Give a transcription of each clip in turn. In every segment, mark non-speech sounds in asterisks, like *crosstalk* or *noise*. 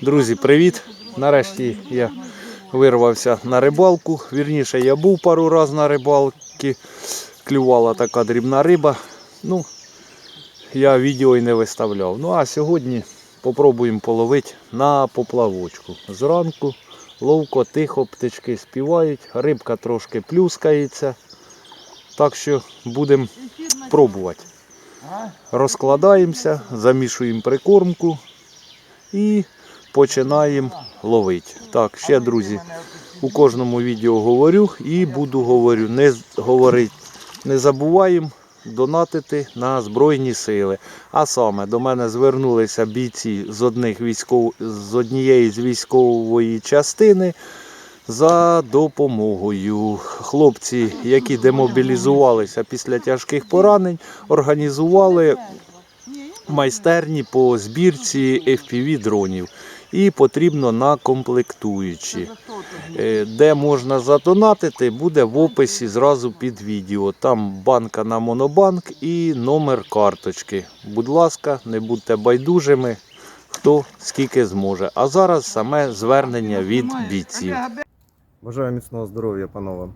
Друзі, привіт! Нарешті я вирвався на рибалку. Вірніше, я був пару разів на рибалці. Клювала така дрібна риба. Ну, я відео і не виставляв. Ну а сьогодні попробуємо половити на поплавочку. Зранку ловко, тихо, птички співають, рибка трошки плюскається. Так що будемо пробувати. Розкладаємося, замішуємо прикормку і починаємо ловити. Так, ще, друзі, у кожному відео говорю і буду говорю, не говорити. Не забуваємо донатити на Збройні сили. А саме до мене звернулися бійці з, одних військов... з однієї з військової частини за допомогою. Хлопці, які демобілізувалися після тяжких поранень, організували майстерні по збірці FPV дронів. І потрібно на комплектуючі. Е, Де можна задонатити, буде в описі зразу під відео. Там банка на монобанк і номер карточки. Будь ласка, не будьте байдужими, хто скільки зможе. А зараз саме звернення від бійців. Бажаю міцного здоров'я, панове.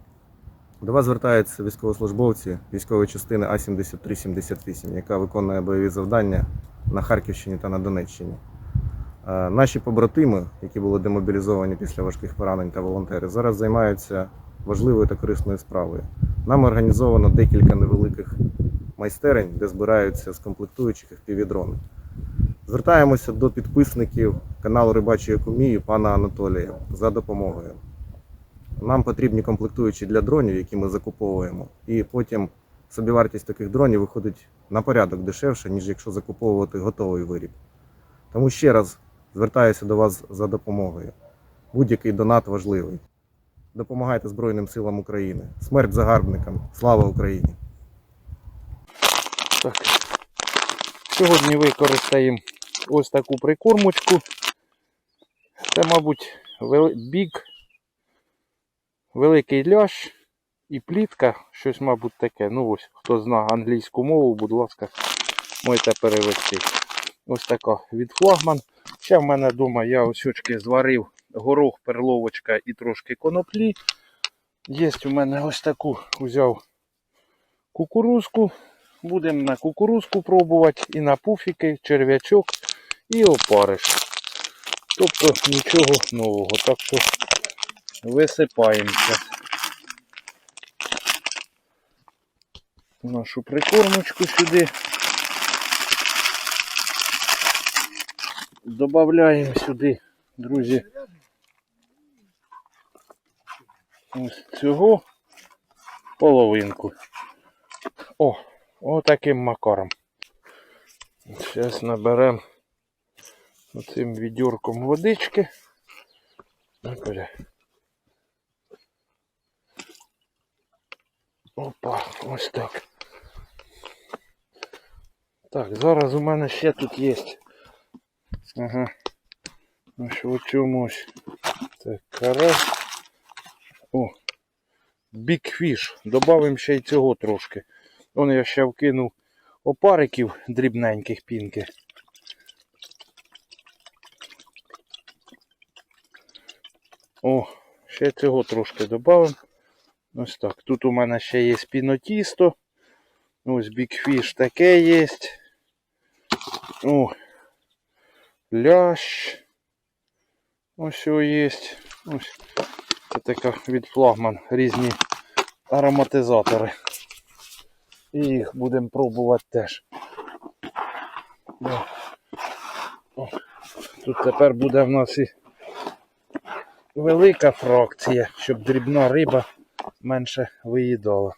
До вас звертаються військовослужбовці військової частини А-7378, яка виконує бойові завдання на Харківщині та на Донеччині. Е, Наші побратими, які були демобілізовані після важких поранень та волонтери, зараз займаються важливою та корисною справою. Нам організовано декілька невеликих майстерень, де збираються з комплектуючих FPV-дрони. Звертаємося до підписників каналу Рибачої Кумії пана Анатолія за допомогою. Нам потрібні комплектуючі для дронів, які ми закуповуємо, і потім собівартість таких дронів виходить на порядок дешевше, ніж якщо закуповувати готовий виріб. Тому ще раз звертаюся до вас за допомогою. Будь-який донат важливий. Допомагайте Збройним силам України. Смерть загарбникам! Слава Україні! Так. Сьогодні використаємо ось таку прикормочку. Це, мабуть, бік, великий лящ і плітка, щось, мабуть, таке. Ну ось, хто знає англійську мову, будь ласка, можете перевести. Ось така від флагман. Ще в мене вдома я ось зварив горох, перловочка і трошки коноплі. Є у мене ось таку взяв кукурузку. Будемо на кукурузку пробувати і на пуфіки, черв'ячок і опариш. Тобто нічого нового. Так що висипаємося. Нашу прикормочку сюди. Добавляємо сюди, друзі, ось цього половинку. О, отаким макаром. Зараз наберемо оцим відьорком водички. Опа, ось так. Так, зараз у мене ще тут є. Ага. Ось в чомусь. Так, карась. О, Fish. Добавимо ще й цього трошки. Вон я ще вкинув опариків дрібненьких пінки. О, ще цього трошки додамо. Ось так. Тут у мене ще є пінотісто. Ось Fish таке є. О, лящ. Ось його є. Ось. Це така від флагман різні ароматизатори. І їх будемо пробувати теж. Тут тепер буде в нас і велика фракція, щоб дрібна риба менше виїдала.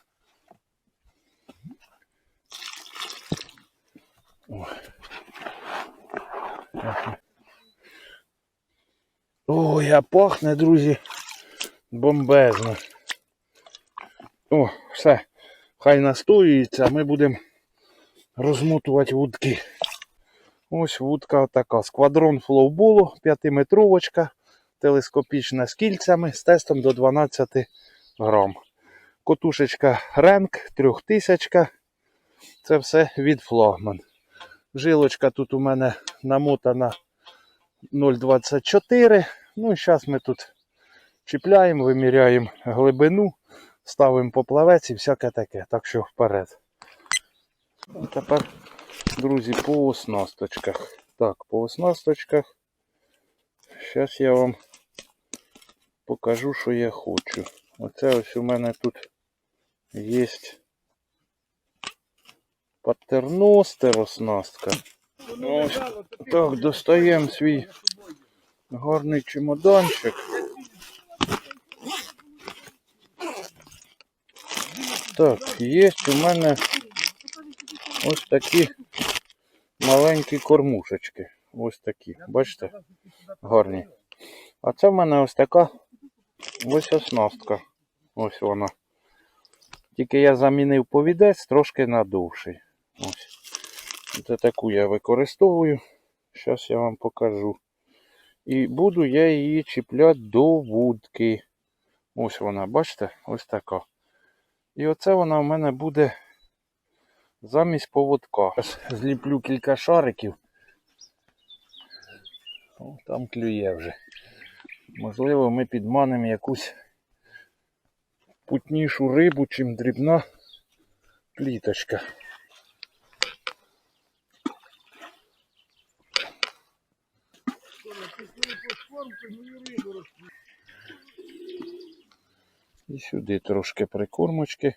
О. Ой, а пахне, друзі, бомбезно. О, все. Хай настоюється, ми будемо розмотувати вудки. Ось вудка така. Сквадрон флоуболу, 5-метровочка, телескопічна з кільцями з тестом до 12 грам. Котушечка Ренк 3000. Це все від флагман. Жилочка тут у мене намотана 0,24. Ну і зараз ми тут чіпляємо, виміряємо глибину, ставимо поплавець і всяке таке. Так що вперед. А тепер, друзі, по оснасточках. Так, по оснасточках. Зараз я вам покажу, що я хочу. Оце ось у мене тут є патерностер оснастка. Ось так, достаємо свій гарний чемоданчик. Так, є у мене ось такі маленькі кормушечки. Ось такі, бачите? Гарні. А це в мене ось така ось оснастка. Ось вона. Тільки я замінив повідець трошки надовший. Ось. Це таку я використовую. Зараз я вам покажу. І буду я її чіпляти до вудки. Ось вона, бачите? Ось така. І оце вона в мене буде замість поводка. Зліплю кілька шариків. О, там клює вже. Можливо, ми підманемо якусь путнішу рибу, чим дрібна пліточка. І сюди трошки прикормочки.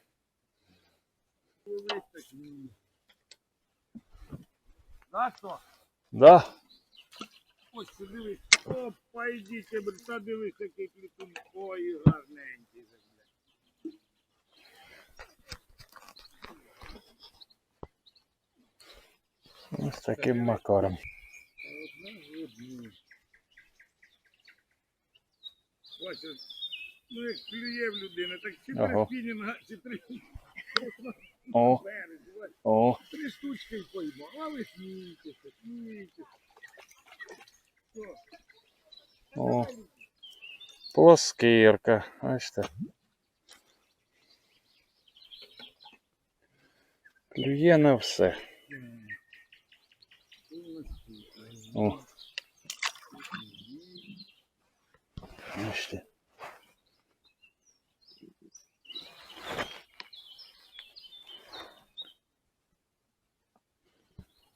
На що? Да. Ось дивись. Опа, йдіть, брата, дивись, який клітун. Ой, гарненький. Ось таким макаром. Ось, ось. ну як клює в людини, так чи Ага. три спінінга, чи три О, березі. Ось, о, Три штучки й поймав. А ви смійтеся, смійтеся. Що? о. Плоскирка. Бачите. Клює на все. О. Бачите.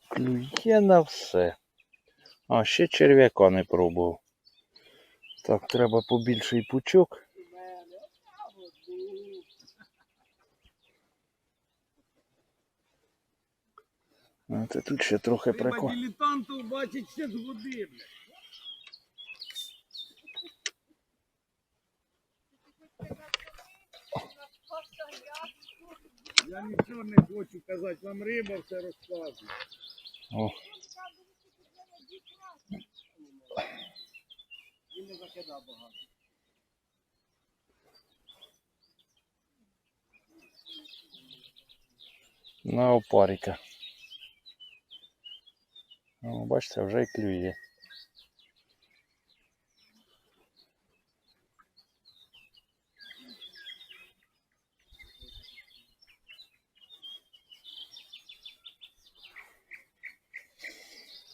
Клює на все. А, ще черв'яка не пробував. Так, треба побільший пучок. А, це тут ще трохи прикол. дилетантів бачить ще з води, бля. Я нічого не хочу казати, вам риба все розказує. О, Він не закидав багато. на опаріка. О, бачите, вже і клює.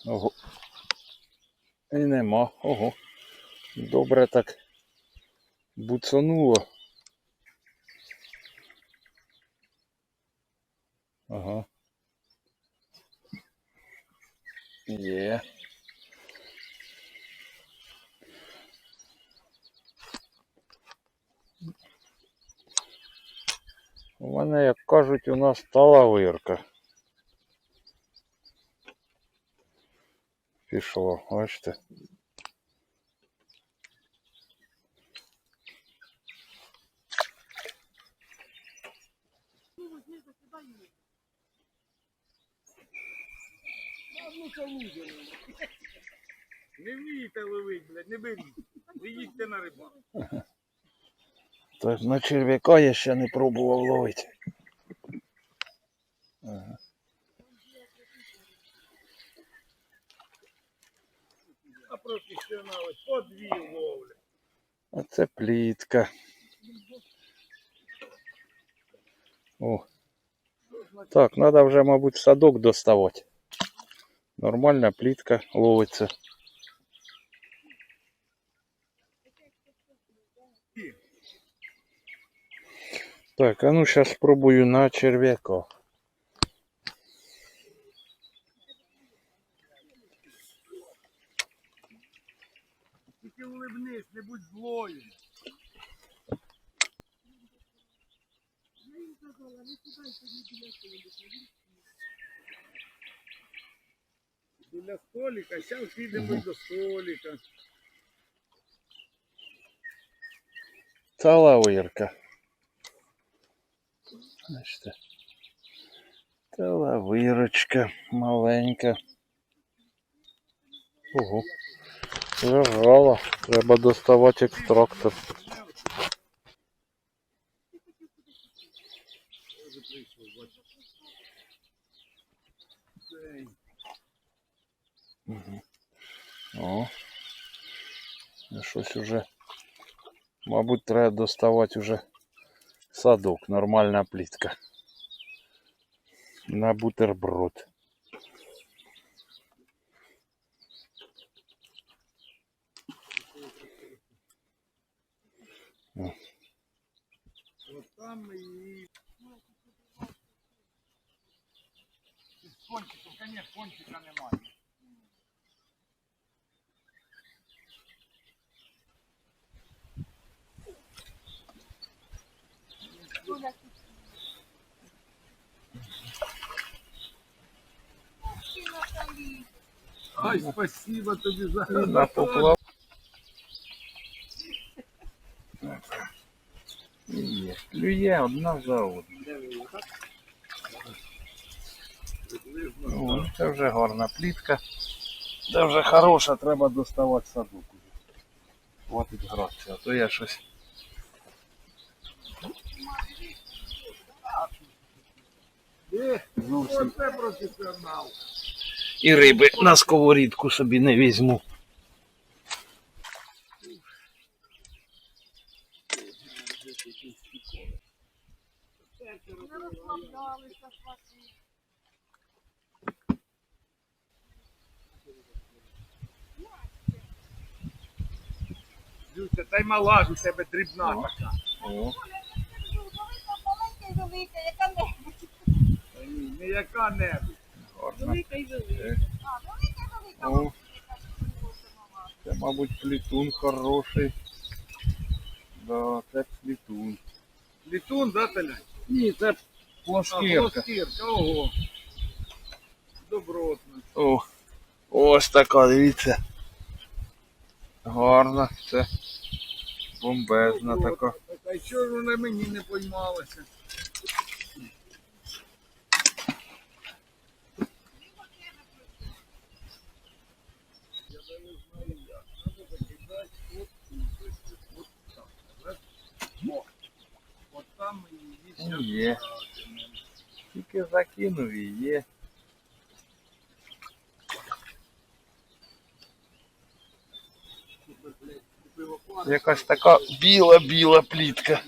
Ого. І нема. Ого. Добре так буцануло. Ага. Є. У мене, як кажуть, у нас талавирка. Пішло, бачите. Не вмієте ловити, блядь, не беріть. Ви їдьте на рибалку. То на черв'яка я ще не пробував ловити. професіонали по дві ловлі. А це плітка. О. Так, треба вже, мабуть, садок доставати. Нормальна плітка ловиться. Так, а ну зараз спробую на черв'яка. Тільки улибнись, не будь злою. Біля столика, зараз підемо до столика. Та лавирка. Бачите. Та лавирочка маленька. Ого. Лежала. Треба доставати екстрактор. Угу. О. Ну, Щось уже. Мабуть, треба доставати вже садок. Нормальна плітка. На бутерброд. Там і... З кончиком, конечно, кончика немає. Ай, спасибо тобі за На. Є. Клює одна за одну. О, це вже гарна плітка. Це вже хороша, треба доставати садок. Хватить гратися, а то я щось. Зовсім. І риби на сковорідку собі не візьму. Не розслаблялися свати. Люся, та й мала ж у тебе дрібна така. О, Велика, і велика, яка не. Та ні, Не яка-небудь. гарна. Велика і велика. Е, А, велика і велика. О. яка мала. Це, мабуть, плітун хороший. Да, це плітун. Літун, да, Таля? Ні, це А, плошкірка. плоскірка, ого. Добротно. О, ось така, дивіться. Гарна, це бомбезна така. А чого ж вона мені не поймалася? Є. Тільки закинув і є. Якась така біла-біла плітка.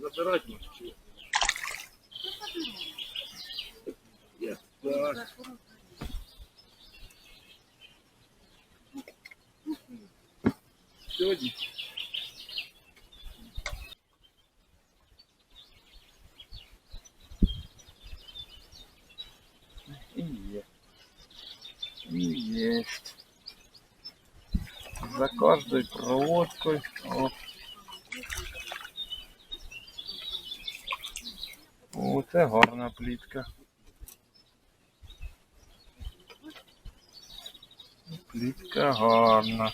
Забирать можеш чи? Є. Так. Сьогодні. За проводкой. О. О, це гарна плітка. Плітка гарна.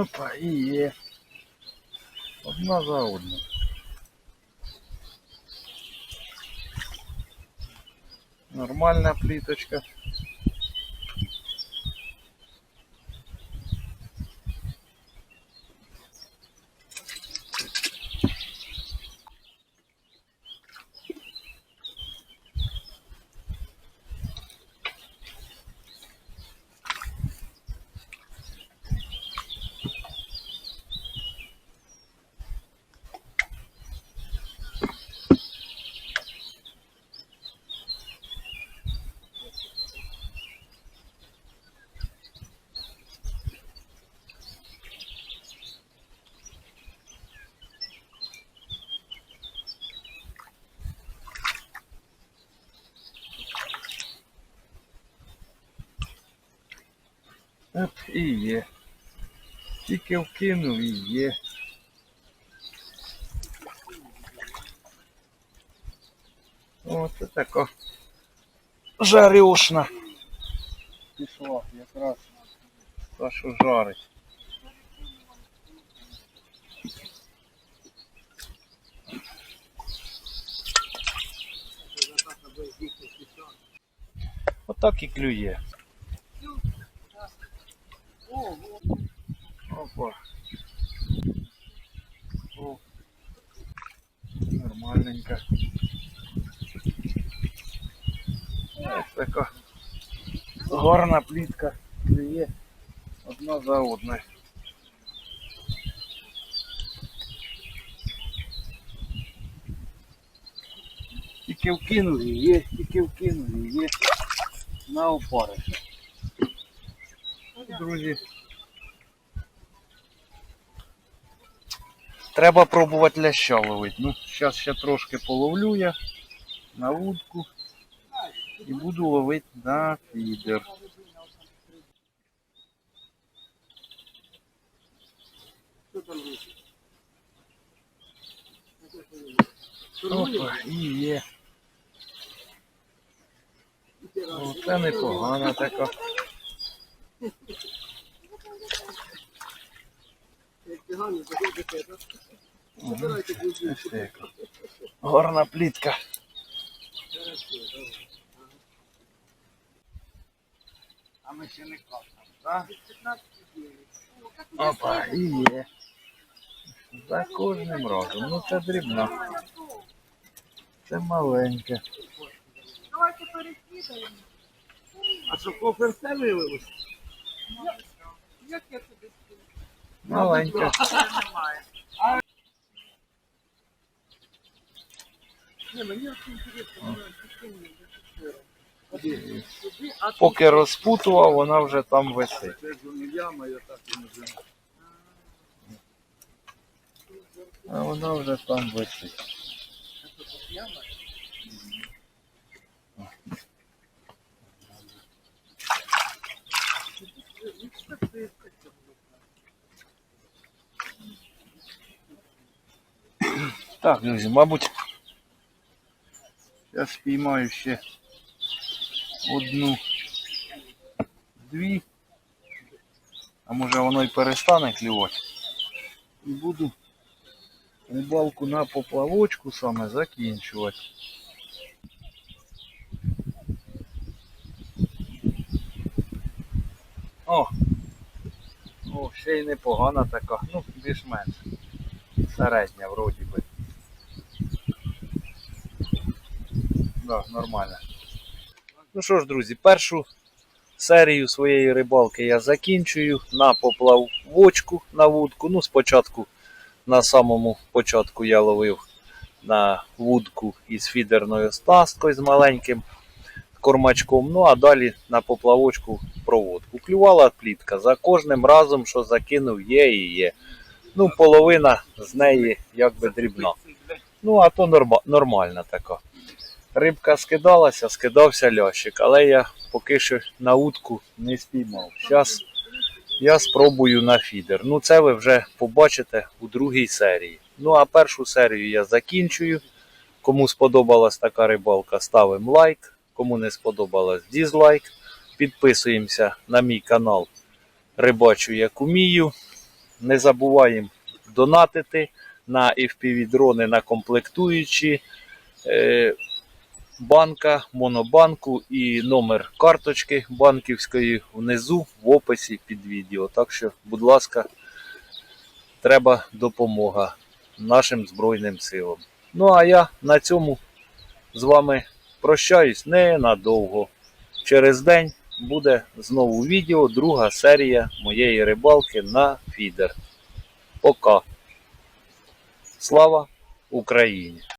Опа, і є. Одна за одну. Нормальна пліточка. І є. Тільки вкинув і є. Оце така жарюшна. Пішла якраз та, що жарить. Отак і клює. Опа. О. Нормальненько. Ось така гарна плітка клює одна за одною. Тільки вкинув і є, тільки вкинув і є на опариша. Друзі. Треба пробувати ляща ловити. Ну, зараз ще трошки половлю я на вудку і буду ловити на фідер. Опа, і є. О, це непогана така. Горна плітка. А ми ще не каснемо, так? Опа, і є. За кожним разом. Ну це дрібна. Це маленьке. Давайте перекидаємо. А що кофе все виявилось? Як я тобі скину? Маленьке. *laughs* Ні, мені от інтересно, вона підкинула до чотири. Сюди, а Поки розпутував, вона вже там висить. А вона вже там висить. Так, друзі, мабуть, я спіймаю ще одну, дві, а може воно і перестане клювати. І буду рибалку на поплавочку саме закінчувати. О! О, ще й непогана така, ну, більш-менш. Середня вроді би. Да, нормально. Ну що ж, друзі, першу серію своєї рибалки я закінчую на поплавочку на вудку. Ну, спочатку на самому початку я ловив на вудку із фідерною стасткою з маленьким кормачком. Ну а далі на поплавочку проводку. Клювала плітка. За кожним разом, що закинув, є і є. Ну, половина з неї якби дрібна. Ну, а то норма, нормальна така. Рибка скидалася, скидався лящик, але я поки що на утку не спіймав. Зараз я спробую на фідер. Ну, це ви вже побачите у другій серії. Ну, а першу серію я закінчую. Кому сподобалась така рибалка, ставимо лайк. Кому не сподобалась дізлайк. Підписуємося на мій канал Рибачу як умію. Не забуваємо донатити на FPV-дрони на комплектуючі. Банка, монобанку і номер карточки банківської внизу в описі під відео. Так що, будь ласка, треба допомога нашим Збройним силам. Ну а я на цьому з вами прощаюсь ненадовго. Через день буде знову відео, друга серія моєї рибалки на фідер. Пока. Слава Україні!